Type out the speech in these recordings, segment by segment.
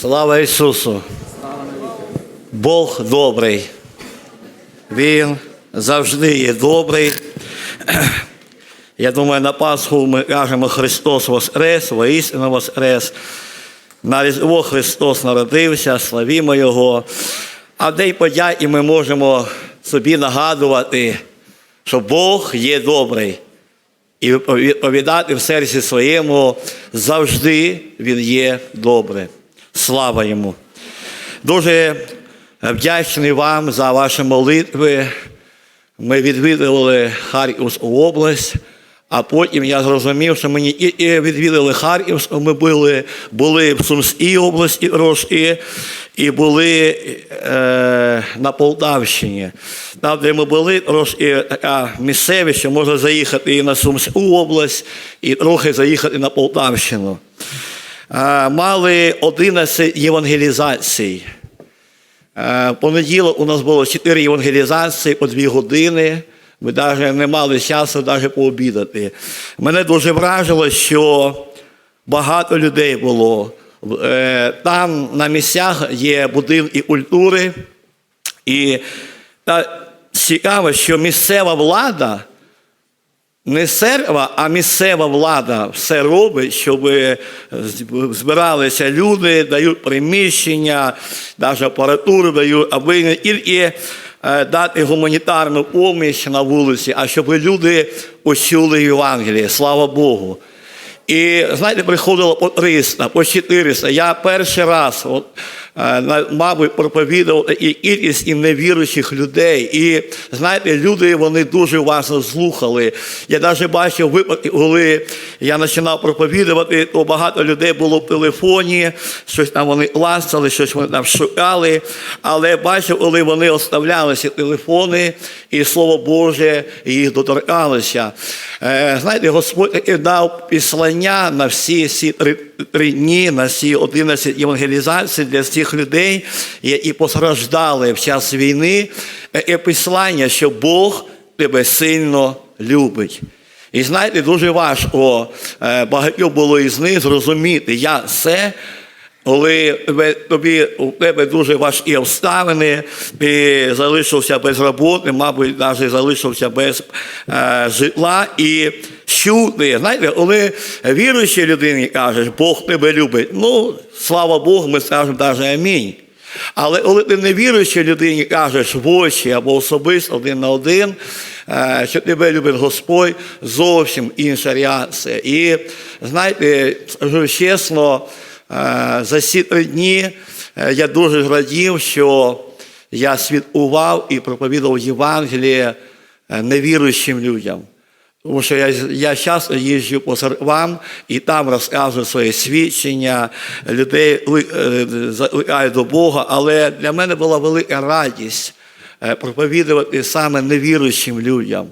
Слава Ісусу! Бог добрий. Він завжди є добрий. Я думаю, на Пасху ми кажемо Христос Воскрес, воістину Воскрес. На Різдво Христос народився, славімо Його. А в День подяки ми можемо собі нагадувати, що Бог є добрий. І відповідати в серці своєму завжди Він є добрий. Слава йому. Дуже вдячний вам за ваші молитви. Ми відвідували Харківську область, а потім я зрозумів, що мені і, відвідали Харківську, ми були, були в Сумській області трошки, і були е, на Полтавщині. Там, де ми були, трошки така місцевість, що можна заїхати і на Сумську область, і трохи заїхати на Полтавщину. Е, мали 11 євангелізацій. Е, понеділок у нас було 4 євангелізації по 2 години. Ми навіть не мали часу навіть пообідати. Мене дуже вражило, що багато людей було. Е, Там на місцях є будинки культури. І та, цікаво, що місцева влада не церква, а місцева влада все робить, щоб збиралися люди, дають приміщення, навіть апаратуру дають, аби не тільки е, дати гуманітарну допомогу на вулиці, а щоб люди почули Євангеліє. Слава Богу. І знаєте, приходило по 300, по 400. Я перший раз, от, е, мабуть, проповідав і кількість і невіруючих людей. І знаєте, люди вони дуже уважно слухали. Я навіть бачив випадки, коли я починав проповідувати, то багато людей було в телефоні, щось там вони ластали, щось вони там шукали. Але бачив, коли вони оставляли ці телефони, і Слово Боже їх доторкалося. Е, Знаєте, Господь дав післання на всі ці три, три дні, на всі 11 євангелізацій для всіх людей, які постраждали в час війни, таке післання, що Бог тебе сильно любить. І знаєте, дуже важко е, багатьох було із них зрозуміти, я це. Коли тобі у тебе дуже важкі обставини, ти залишився без роботи, мабуть, навіть залишився без е, житла і чути. Знаєте, коли віруючій людині кажеш, Бог тебе любить, ну слава Богу, ми скажемо навіть амінь. Але коли ти не віруючій людині кажеш в очі або особисто один на один, е, що тебе любить Господь, зовсім інша реакція. І знаєте, скажу чесно, е, за ці три дні е, я дуже радів, що я свідкував і проповідав Євангеліє невіруючим людям. Тому що я, я часто їжджу по церквам і там розказую своє свідчення, людей е, закликаю до Бога, але для мене була велика радість е, проповідувати саме невіруючим людям.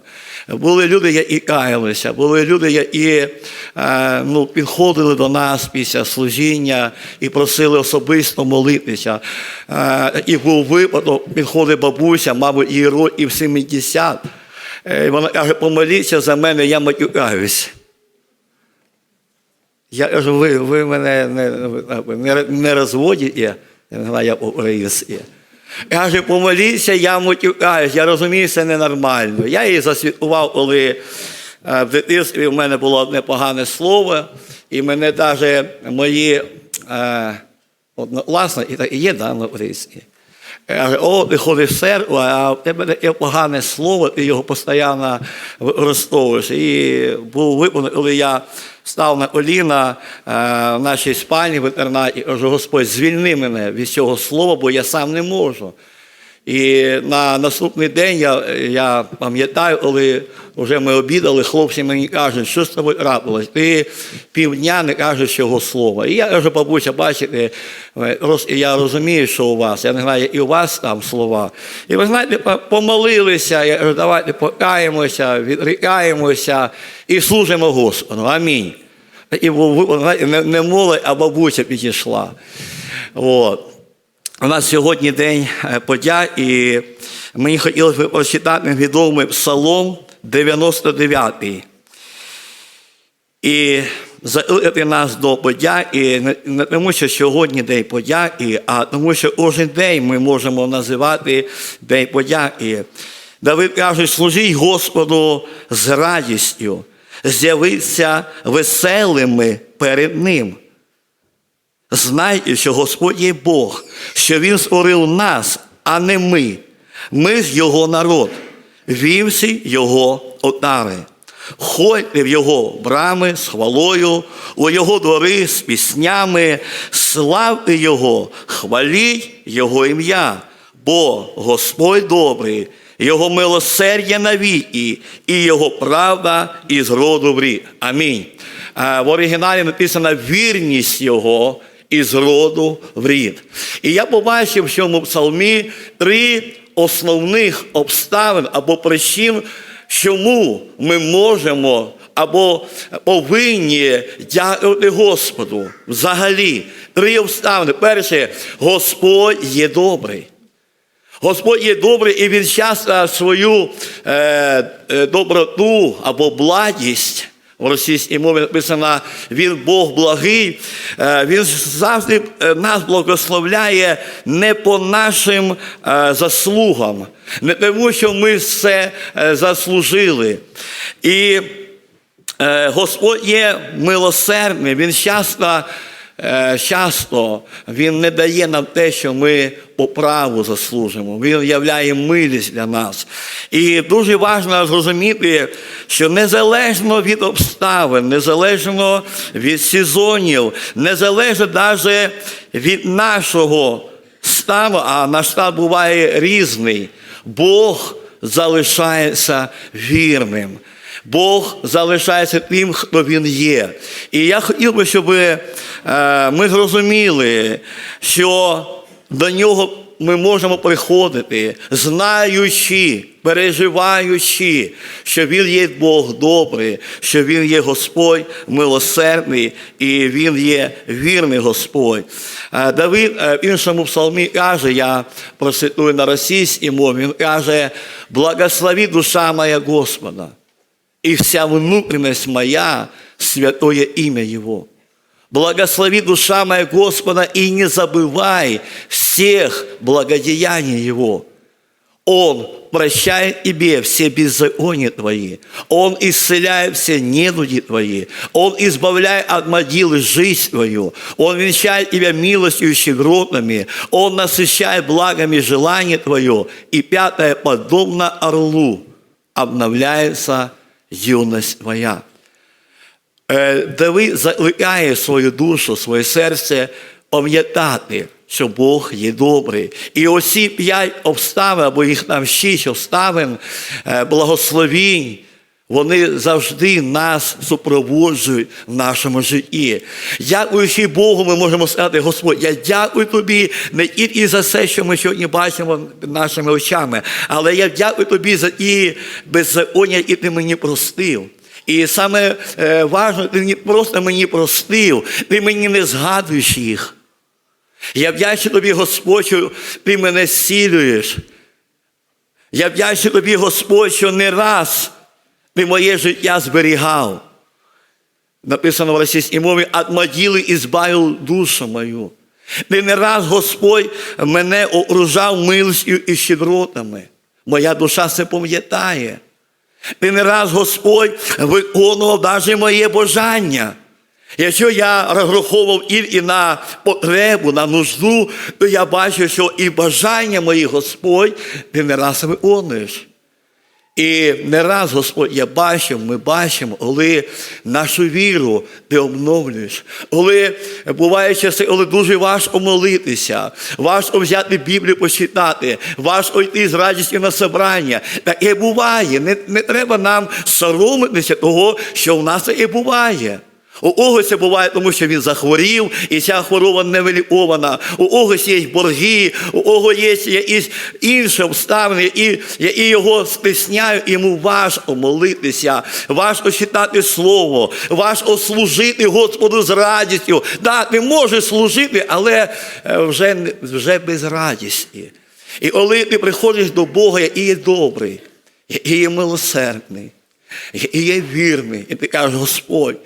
Були люди, які каялися, були люди, які е, ну, підходили до нас після служіння і просили особисто молитися. І був випадок, підходить бабуся, мабуть, її років 70. Е, Вона каже, помоліться за мене, я матюкаюсь. Я кажу, ви, ви мене не, не, не розводите, я не знаю, як українське. Каже, помоліться, я матюкаюсь, я розумію, це ненормально. Я її засвідкував, коли е, в дитинстві в мене було одне погане слово, і мене навіть мої е, однокласники, і так і є да, на українській. Каже, о, в тебе погане слово, ти його постійно використовуєш. І був випадок, коли я став на коліна е, в нашій спальні в інтернаті, кажу, Господь, звільни мене від цього слова, бо я сам не можу. І на наступний день я, я пам'ятаю, коли вже ми обідали, хлопці мені кажуть, що з тобою трапилось? Ти півдня не кажеш цього слова. І я кажу, бабуся, бачите, я розумію, що у вас, я не знаю, і у вас там слова. І ви знаєте, помолилися, я кажу, давайте покаємося, відрікаємося і служимо Господу. Амінь. І не, не молодь, а бабуся підійшла. От. У нас сьогодні день е, подяк, і мені хотілося б прочитати відомий псалом 99. І закликати нас до подяки, не- не тому, що сьогодні день подяки, а тому, що кожен день ми можемо називати День подяки. Давид каже, служіть Господу з радістю, з'явиться веселими перед Ним. Знайте, що Господь є Бог, що Він створив нас, а не ми. Ми ж Його народ, вівці Його отари. Ходьте в Його брами з хвалою, у Його двори з піснями, славте Його, хваліть Його ім'я, бо Господь добрий, Його милосердя навіки, і Його правда із роду в рік. Амінь. В оригіналі написано вірність Його із роду в рід. І я побачив в цьому псалмі три основних обставин або причин, чому ми можемо або повинні дякувати Господу. Взагалі, три обставини. Перше, Господь є добрий. Господь є добрий, і Він часто свою е, е, доброту або благість. В російській мові написано, він Бог благий, Е, він завжди е, нас благословляє не по нашим е, заслугам, не тому, що ми все заслужили. І Господь є милосердний, Він часто, часто Він не дає нам те, що ми по праву заслужимо. Він являє милість для нас. І дуже важливо зрозуміти, що незалежно від обставин, незалежно від сезонів, незалежно навіть від нашого стану, а наш стан буває різний, Бог залишається вірним. Бог залишається тим, хто він є. І я хотів би, щоб е, ми зрозуміли, що до нього ми можемо приходити, знаючи, переживаючи, що Він є Бог добрий, що Він є Господь милосердний і Він є вірний Господь. Е, Давид е, в іншому псалмі каже, я процитую на російській мові, він каже, благослови душа моя Господа и вся внутренность моя святое имя Его. Благослови душа моя Господа и не забывай всех благодеяний Его. Он прощает тебе все беззакония твои. Он исцеляет все недуги твои. Он избавляет от могилы жизнь твою. Он венчает тебя милостью и щедротами. Он насыщает благами желание твое. И пятое, подобно орлу, обновляется юность моя. Е, Давид закликає свою душу, своє серце пам'ятати, що Бог є добрий. І оці п'ять обставин, або їх нам шість обставин, е, благословінь, вони завжди нас супроводжують в нашому житті. Дякуючи Богу, ми можемо сказати, Господь, я дякую тобі не тільки за все, що ми сьогодні бачимо нашими очами, але я дякую тобі за ті беззаконня, які ти мені простив. І саме е, важно, ти не просто мені простив, ти мені не згадуєш їх. Я вдячний тобі, Господь, що ти мене зцілюєш. Я вдячний тобі, Господь, що не раз ти моє життя зберігав. Написано в російській мові, от могили ізбавив душу мою. Ти не раз, Господь, мене окружав милостю і щедротами. Моя душа це пам'ятає. Ти не раз Господь виконував навіть моє бажання. Якщо я розраховував і на потребу, на нужду, то я бачу, що і бажання мої Господь ти не раз виконуєш. І не раз, Господь, я бачив, ми бачимо, коли нашу віру ти обновлюєш, коли буває часи, коли дуже важко молитися, важко взяти Біблію почитати, важко йти з радістю на собрання. Таке буває. Не, не треба нам соромитися того, що в нас таке буває. У когось це буває, тому що він захворів, і ця хвороба не вилікована. У когось є борги, у когось є якісь інші обставини, які, які його стисняють, йому важко молитися, важко читати слово, важко служити Господу з радістю. Да, ти можеш служити, але е, вже, вже без радісті. І коли ти приходиш до Бога, який є добрий, який є милосердний, який є вірний, і ти кажеш, Господь.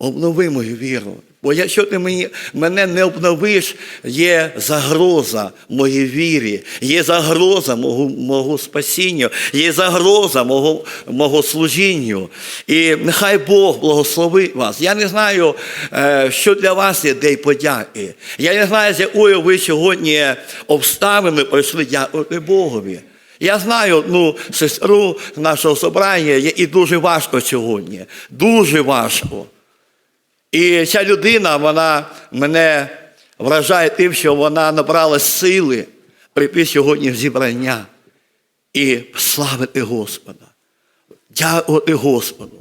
Обнови мою віру. Бо якщо ти мені, мене не обновиш, є загроза моїй вірі, є загроза мого, мого спасінню, є загроза мого, мого служінню. І нехай Бог благословить вас. Я не знаю, е, що для вас є день подяки. Я не знаю, з якою ви сьогодні обставини прийшли дякувати Богові. Я знаю одну сестру нашого собрання, і дуже важко сьогодні. Дуже важко. І ця людина, вона мене вражає тим, що вона набрала сили прийти сьогодні в зібрання і славити Господа, дякувати Господу.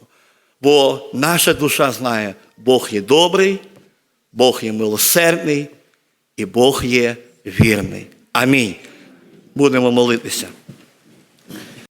Бо наша душа знає, Бог є добрий, Бог є милосердний і Бог є вірний. Амінь. Будемо молитися.